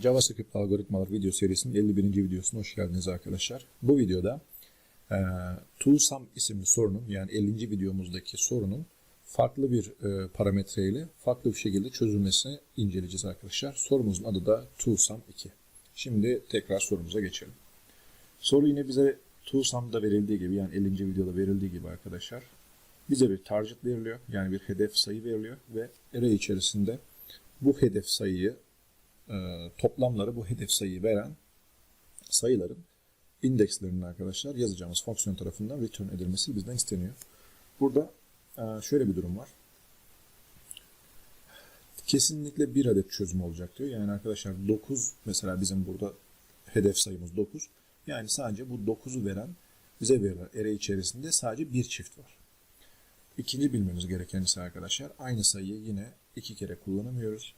JavaScript algoritmalar video serisinin 51. videosuna hoş geldiniz arkadaşlar. Bu videoda e, ToSum isimli sorunun yani 50. videomuzdaki sorunun farklı bir e, parametre ile farklı bir şekilde çözülmesini inceleyeceğiz arkadaşlar. Sorumuzun adı da ToSum 2. Şimdi tekrar sorumuza geçelim. Soru yine bize ToSum'da verildiği gibi yani 50. videoda verildiği gibi arkadaşlar bize bir target veriliyor. Yani bir hedef sayı veriliyor ve array içerisinde bu hedef sayıyı toplamları bu hedef sayıyı veren sayıların indekslerinin arkadaşlar yazacağımız fonksiyon tarafından return edilmesi bizden isteniyor. Burada e, şöyle bir durum var. Kesinlikle bir adet çözüm olacak diyor. Yani arkadaşlar 9 mesela bizim burada hedef sayımız 9. Yani sadece bu 9'u veren bize verilen array içerisinde sadece bir çift var. İkinci bilmemiz gereken ise arkadaşlar aynı sayıyı yine iki kere kullanamıyoruz.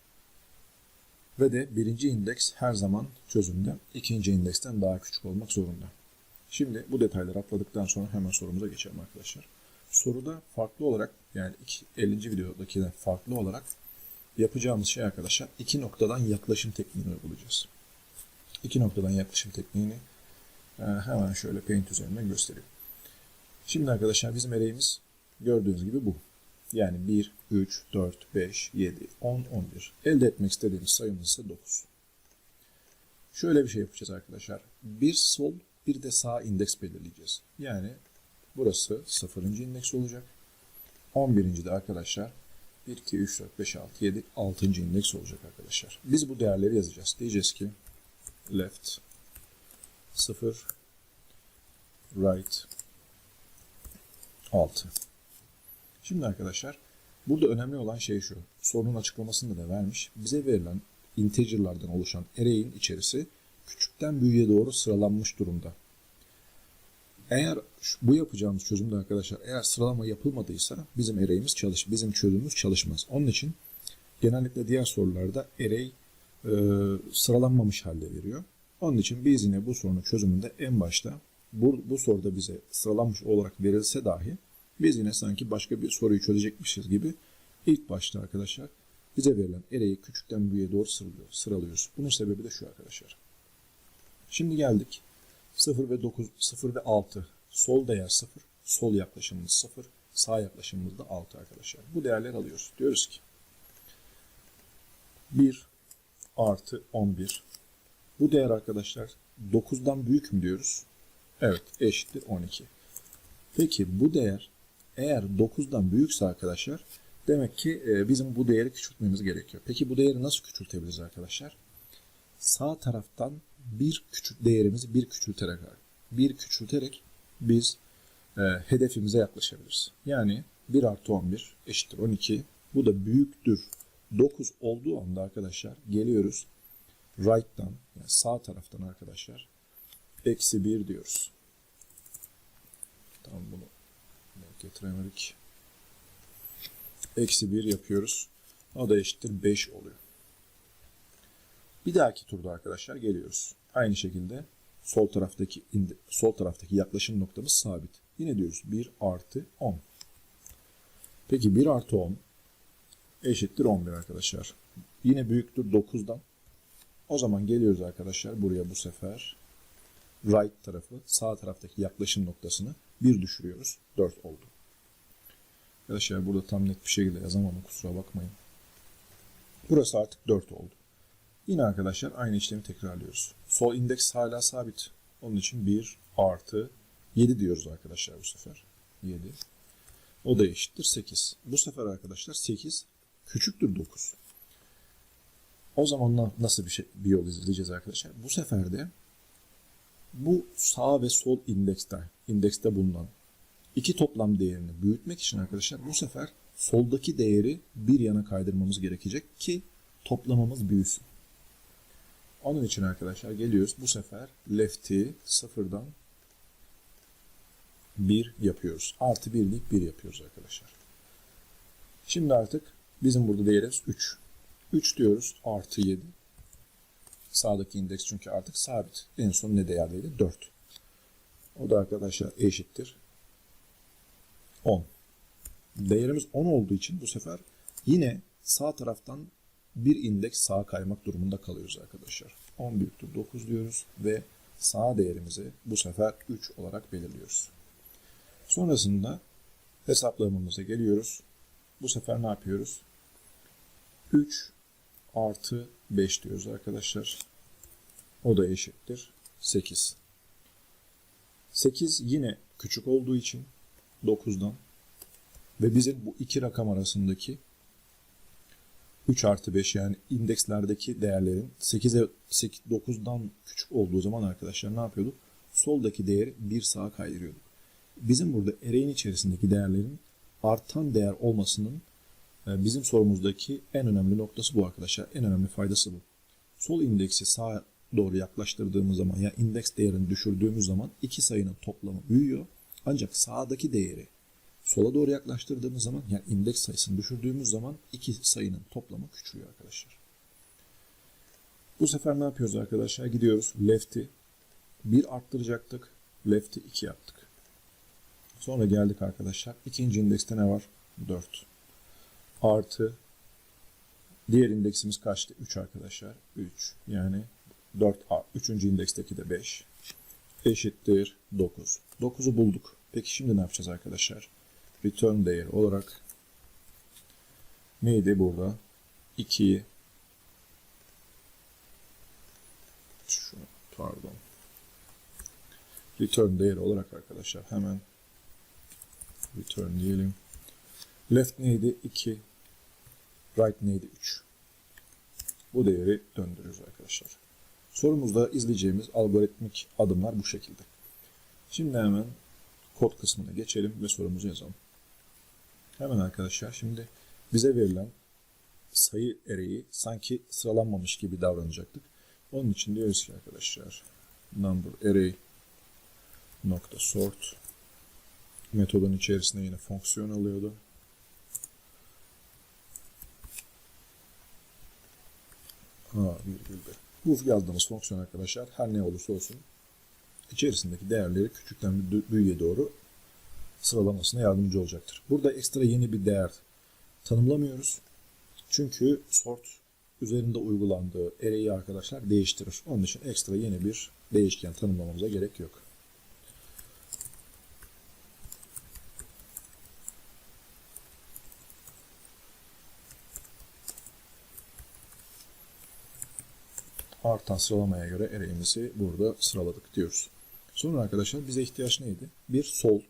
Ve de birinci indeks her zaman çözümde ikinci indeksten daha küçük olmak zorunda. Şimdi bu detayları atladıktan sonra hemen sorumuza geçelim arkadaşlar. Soruda farklı olarak yani 50. videodaki de farklı olarak yapacağımız şey arkadaşlar iki noktadan yaklaşım tekniğini uygulayacağız. İki noktadan yaklaşım tekniğini hemen şöyle Paint üzerinden göstereyim. Şimdi arkadaşlar bizim array'imiz gördüğünüz gibi bu. Yani 1, 3, 4, 5, 7, 10, 11. Elde etmek istediğimiz sayımız ise 9. Şöyle bir şey yapacağız arkadaşlar. Bir sol bir de sağ indeks belirleyeceğiz. Yani burası 0. indeks olacak. 11. de arkadaşlar 1, 2, 3, 4, 5, 6, 7, 6. indeks olacak arkadaşlar. Biz bu değerleri yazacağız. Diyeceğiz ki left 0 right 6. Şimdi arkadaşlar burada önemli olan şey şu. Sorunun açıklamasında da vermiş. Bize verilen integerlardan oluşan array'in içerisi küçükten büyüğe doğru sıralanmış durumda. Eğer bu yapacağımız çözümde arkadaşlar eğer sıralama yapılmadıysa bizim array'imiz çalış, bizim çözümümüz çalışmaz. Onun için genellikle diğer sorularda array e, sıralanmamış halde veriyor. Onun için biz yine bu sorunun çözümünde en başta bu, bu soruda bize sıralanmış olarak verilse dahi biz yine sanki başka bir soruyu çözecekmişiz gibi ilk başta arkadaşlar bize verilen array'i küçükten büyüğe doğru sıralıyor, sıralıyoruz. Bunun sebebi de şu arkadaşlar. Şimdi geldik 0 ve 9, 0 ve 6. Sol değer 0, sol yaklaşımımız 0, sağ yaklaşımımız da 6 arkadaşlar. Bu değerleri alıyoruz. Diyoruz ki 1 artı 11. Bu değer arkadaşlar 9'dan büyük mü diyoruz? Evet eşittir 12. Peki bu değer eğer 9'dan büyükse arkadaşlar demek ki e, bizim bu değeri küçültmemiz gerekiyor. Peki bu değeri nasıl küçültebiliriz arkadaşlar? Sağ taraftan bir küçük değerimizi bir küçülterek bir küçülterek biz e, hedefimize yaklaşabiliriz. Yani 1 artı 11 eşittir 12. Bu da büyüktür 9 olduğu anda arkadaşlar geliyoruz right'tan yani sağ taraftan arkadaşlar eksi 1 diyoruz. Tamam bunu getiremedik. Eksi 1 yapıyoruz. O da eşittir 5 oluyor. Bir dahaki turda arkadaşlar geliyoruz. Aynı şekilde sol taraftaki sol taraftaki yaklaşım noktamız sabit. Yine diyoruz 1 artı 10. Peki 1 artı 10 eşittir 11 arkadaşlar. Yine büyüktür 9'dan. O zaman geliyoruz arkadaşlar buraya bu sefer right tarafı sağ taraftaki yaklaşım noktasını 1 düşürüyoruz. 4 oldu. Arkadaşlar burada tam net bir şekilde yazamadım kusura bakmayın. Burası artık 4 oldu. Yine arkadaşlar aynı işlemi tekrarlıyoruz. Sol indeks hala sabit. Onun için 1 artı 7 diyoruz arkadaşlar bu sefer. 7. O da eşittir 8. Bu sefer arkadaşlar 8 küçüktür 9. O zaman nasıl bir, şey, bir yol izleyeceğiz arkadaşlar? Bu sefer de bu sağ ve sol indekste, indekste bulunan iki toplam değerini büyütmek için arkadaşlar bu sefer soldaki değeri bir yana kaydırmamız gerekecek ki toplamamız büyüsün. Onun için arkadaşlar geliyoruz bu sefer left'i sıfırdan 1 yapıyoruz. Artı 1 deyip 1 yapıyoruz arkadaşlar. Şimdi artık bizim burada değerimiz 3. 3 diyoruz artı 7. Sağdaki indeks çünkü artık sabit. En son ne değerdeydi? 4. O da arkadaşlar eşittir 10. Değerimiz 10 olduğu için bu sefer yine sağ taraftan bir indeks sağa kaymak durumunda kalıyoruz arkadaşlar. 10 büyüktür 9 diyoruz ve sağ değerimizi bu sefer 3 olarak belirliyoruz. Sonrasında hesaplamamıza geliyoruz. Bu sefer ne yapıyoruz? 3 artı 5 diyoruz arkadaşlar. O da eşittir 8. 8 yine küçük olduğu için 9'dan ve bizim bu iki rakam arasındaki 3 artı 5 yani indekslerdeki değerlerin 8'e 8, 9'dan küçük olduğu zaman arkadaşlar ne yapıyorduk? Soldaki değeri bir sağa kaydırıyorduk. Bizim burada array'in içerisindeki değerlerin artan değer olmasının bizim sorumuzdaki en önemli noktası bu arkadaşlar. En önemli faydası bu. Sol indeksi sağa doğru yaklaştırdığımız zaman ya yani indeks değerini düşürdüğümüz zaman iki sayının toplamı büyüyor. Ancak sağdaki değeri sola doğru yaklaştırdığımız zaman yani indeks sayısını düşürdüğümüz zaman iki sayının toplamı küçülüyor arkadaşlar. Bu sefer ne yapıyoruz arkadaşlar? Gidiyoruz left'i 1 arttıracaktık. Left'i 2 yaptık. Sonra geldik arkadaşlar. İkinci indekste ne var? 4. Artı diğer indeksimiz kaçtı? 3 arkadaşlar. 3. Yani 4 3. indeksteki de 5 eşittir 9. 9'u bulduk. Peki şimdi ne yapacağız arkadaşlar? Return değeri olarak neydi burada? 2'yi şu pardon return değeri olarak arkadaşlar hemen return diyelim. Left neydi? 2 right neydi? 3 bu değeri döndürüyoruz arkadaşlar. Sorumuzda izleyeceğimiz algoritmik adımlar bu şekilde. Şimdi hemen kod kısmına geçelim ve sorumuzu yazalım. Hemen arkadaşlar şimdi bize verilen sayı ereği sanki sıralanmamış gibi davranacaktık. Onun için diyoruz ki arkadaşlar number array nokta sort metodun içerisinde yine fonksiyon alıyordu. Ha, virgülde. Bu yazdığımız fonksiyon arkadaşlar her ne olursa olsun içerisindeki değerleri küçükten büyüğe doğru sıralamasına yardımcı olacaktır. Burada ekstra yeni bir değer tanımlamıyoruz. Çünkü sort üzerinde uygulandığı array'i arkadaşlar değiştirir. Onun için ekstra yeni bir değişken tanımlamamıza gerek yok. Artan sıralamaya göre array'imizi burada sıraladık diyoruz. Sonra arkadaşlar bize ihtiyaç neydi? Bir sol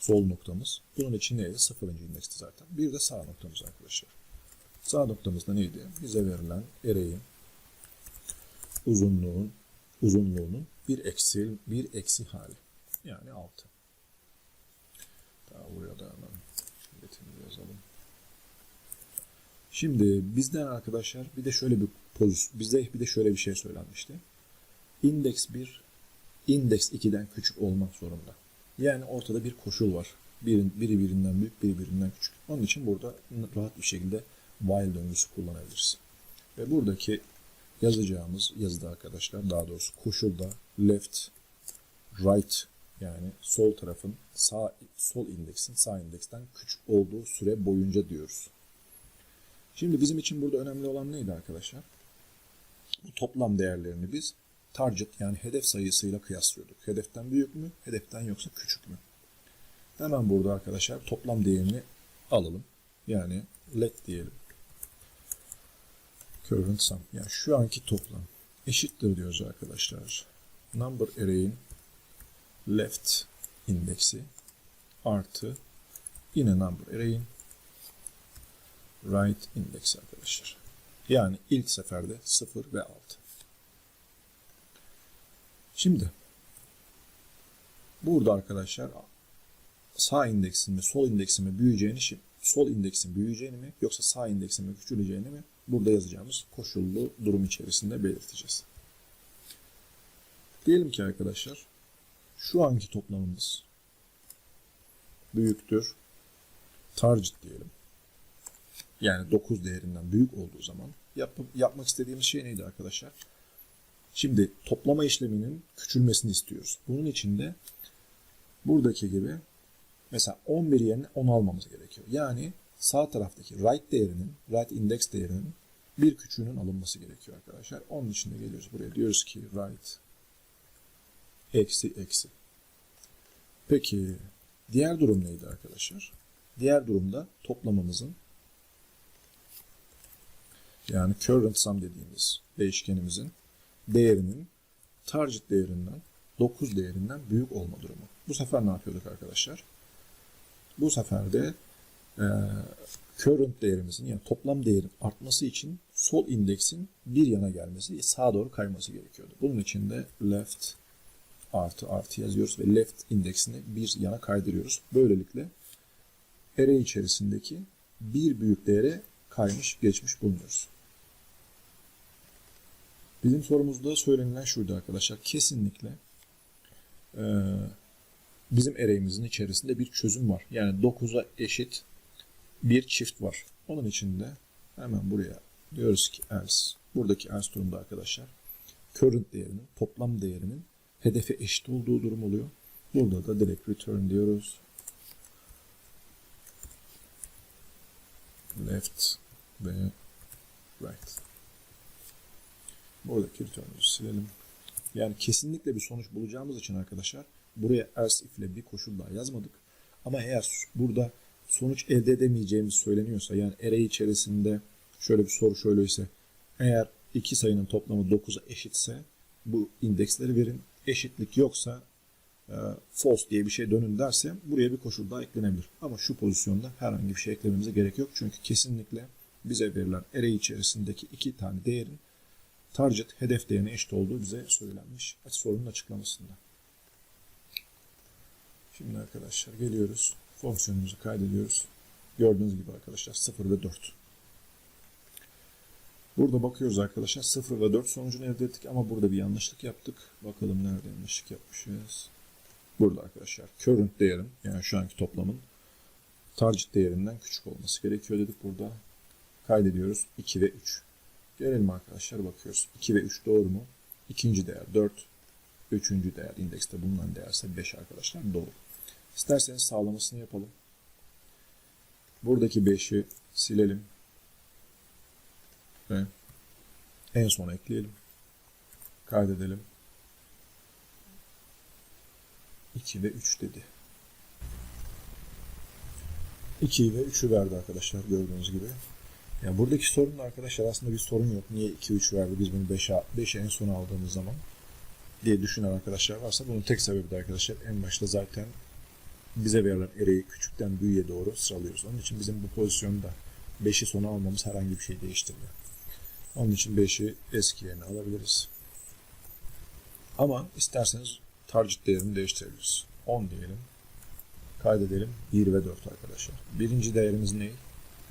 sol noktamız. Bunun için neydi? Sıfırıncı indeksti zaten. Bir de sağ noktamız arkadaşlar. Sağ noktamızda neydi? Bize verilen array'in uzunluğun uzunluğunun bir eksi bir eksi hali. Yani 6. Daha buraya da metini yazalım. Şimdi bizden arkadaşlar bir de şöyle bir pozisyon, bizde bir de şöyle bir şey söylenmişti. Indeks 1, indeks 2'den küçük olmak zorunda. Yani ortada bir koşul var. Biri, biri birinden büyük, biri birinden küçük. Onun için burada rahat bir şekilde while döngüsü kullanabiliriz. Ve buradaki yazacağımız yazıda arkadaşlar daha doğrusu koşulda left, right yani sol tarafın sağ sol indeksin sağ indeksten küçük olduğu süre boyunca diyoruz. Şimdi bizim için burada önemli olan neydi arkadaşlar? Bu toplam değerlerini biz target yani hedef sayısıyla kıyaslıyorduk. Hedeften büyük mü, hedeften yoksa küçük mü? Hemen burada arkadaşlar toplam değerini alalım. Yani let diyelim. Current sum. Yani şu anki toplam eşittir diyoruz arkadaşlar. Number array'in left indeksi artı yine number array'in right index arkadaşlar. Yani ilk seferde 0 ve 6. Şimdi burada arkadaşlar sağ indeksin mi sol indeksin mi büyüyeceğini sol indeksin büyüyeceğini mi yoksa sağ indeksin mi küçüleceğini mi burada yazacağımız koşullu durum içerisinde belirteceğiz. Diyelim ki arkadaşlar şu anki toplamımız büyüktür target diyelim yani 9 değerinden büyük olduğu zaman yap, yapmak istediğimiz şey neydi arkadaşlar? Şimdi toplama işleminin küçülmesini istiyoruz. Bunun için de buradaki gibi mesela 11 yerine 10 almamız gerekiyor. Yani sağ taraftaki right değerinin, right index değerinin bir küçüğünün alınması gerekiyor arkadaşlar. Onun için de geliyoruz buraya. Diyoruz ki right eksi eksi. Peki diğer durum neydi arkadaşlar? Diğer durumda toplamımızın yani current sum dediğimiz değişkenimizin değerinin target değerinden 9 değerinden büyük olma durumu. Bu sefer ne yapıyorduk arkadaşlar? Bu sefer de e, current değerimizin yani toplam değerin artması için sol indeksin bir yana gelmesi, sağa doğru kayması gerekiyordu. Bunun için de left artı artı yazıyoruz ve left indeksini bir yana kaydırıyoruz. Böylelikle array içerisindeki bir büyük değere kaymış geçmiş bulunuyoruz. Bizim sorumuzda söylenilen şuydu arkadaşlar. Kesinlikle e, bizim array'imizin içerisinde bir çözüm var. Yani 9'a eşit bir çift var. Onun için de hemen buraya diyoruz ki else. Buradaki else durumda arkadaşlar current değerinin, toplam değerinin hedefe eşit olduğu durum oluyor. Burada da direkt return diyoruz. Left ve right. Buradaki return'ü silelim. Yani kesinlikle bir sonuç bulacağımız için arkadaşlar buraya else if ile bir koşul daha yazmadık. Ama eğer burada sonuç elde edemeyeceğimiz söyleniyorsa yani array içerisinde şöyle bir soru şöyleyse eğer iki sayının toplamı 9'a eşitse bu indeksleri verin. Eşitlik yoksa e, false diye bir şey dönün derse buraya bir koşul daha eklenebilir. Ama şu pozisyonda herhangi bir şey eklememize gerek yok. Çünkü kesinlikle bize verilen array içerisindeki iki tane değerin target hedef değerine eşit olduğu bize söylenmiş sorunun açıklamasında. Şimdi arkadaşlar geliyoruz. Fonksiyonumuzu kaydediyoruz. Gördüğünüz gibi arkadaşlar 0 ve 4. Burada bakıyoruz arkadaşlar 0 ve 4 sonucunu elde ettik ama burada bir yanlışlık yaptık. Bakalım nerede yanlışlık yapmışız. Burada arkadaşlar current değerin yani şu anki toplamın target değerinden küçük olması gerekiyor dedik burada. Kaydediyoruz 2 ve 3. Gelelim arkadaşlar bakıyoruz. 2 ve 3 doğru mu? İkinci değer 4. Üçüncü değer indekste bulunan değerse 5 arkadaşlar doğru. İsterseniz sağlamasını yapalım. Buradaki 5'i silelim. Ve en son ekleyelim. Kaydedelim. 2 ve 3 dedi. 2 ve 3'ü verdi arkadaşlar gördüğünüz gibi. Yani buradaki sorun da arkadaşlar aslında bir sorun yok. Niye 2 3 verdi biz bunu 5'e 5'e en son aldığımız zaman diye düşünen arkadaşlar varsa bunun tek sebebi de arkadaşlar en başta zaten bize verilen array'i küçükten büyüğe doğru sıralıyoruz. Onun için bizim bu pozisyonda 5'i sona almamız herhangi bir şey değiştirmiyor. Onun için 5'i eski yerine alabiliriz. Ama isterseniz target değerini değiştirebiliriz. 10 diyelim. Kaydedelim. 1 ve 4 arkadaşlar. Birinci değerimiz ne?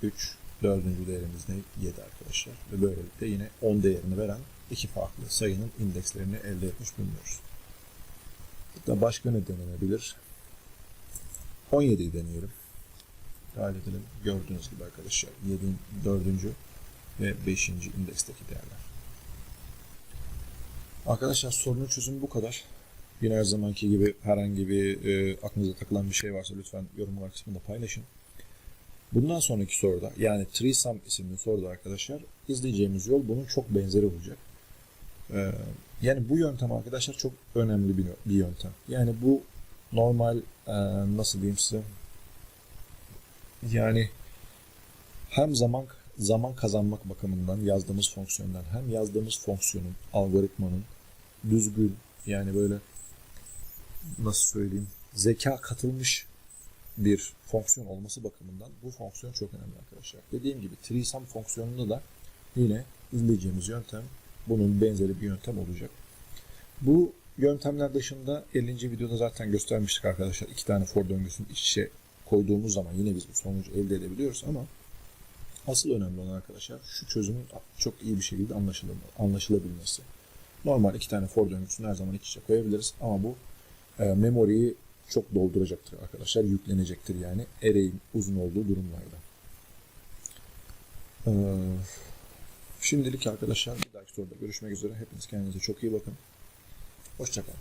3. Dördüncü değerimiz ne? 7 arkadaşlar. Ve böylelikle yine 10 değerini veren iki farklı sayının indekslerini elde etmiş bulunuyoruz. Burada başka ne denenebilir? 17'yi deneyelim. Kaydedelim. Gördüğünüz gibi arkadaşlar 7'in 4. ve 5. indeksteki değerler. Arkadaşlar sorunun çözümü bu kadar. Yine her zamanki gibi herhangi bir e, aklınıza takılan bir şey varsa lütfen yorumlar kısmında paylaşın. Bundan sonraki soruda yani Trisam isimli soruda arkadaşlar izleyeceğimiz yol bunun çok benzeri olacak. Ee, yani bu yöntem arkadaşlar çok önemli bir, bir yöntem. Yani bu normal e, nasıl diyeyim size yani hem zaman zaman kazanmak bakımından yazdığımız fonksiyondan hem yazdığımız fonksiyonun algoritmanın düzgün yani böyle nasıl söyleyeyim zeka katılmış bir fonksiyon olması bakımından bu fonksiyon çok önemli arkadaşlar. Dediğim gibi trisam fonksiyonunda da yine izleyeceğimiz yöntem bunun benzeri bir yöntem olacak. Bu yöntemler dışında 50. videoda zaten göstermiştik arkadaşlar. İki tane for döngüsünü iç içe koyduğumuz zaman yine biz bu sonucu elde edebiliyoruz ama asıl önemli olan arkadaşlar şu çözümün çok iyi bir şekilde anlaşılabilmesi. Normal iki tane for döngüsünü her zaman iç içe koyabiliriz ama bu e, memoriyi çok dolduracaktır arkadaşlar. Yüklenecektir yani array'in uzun olduğu durumlarda. Ee, şimdilik arkadaşlar bir dahaki soruda görüşmek üzere. Hepiniz kendinize çok iyi bakın. Hoşçakalın.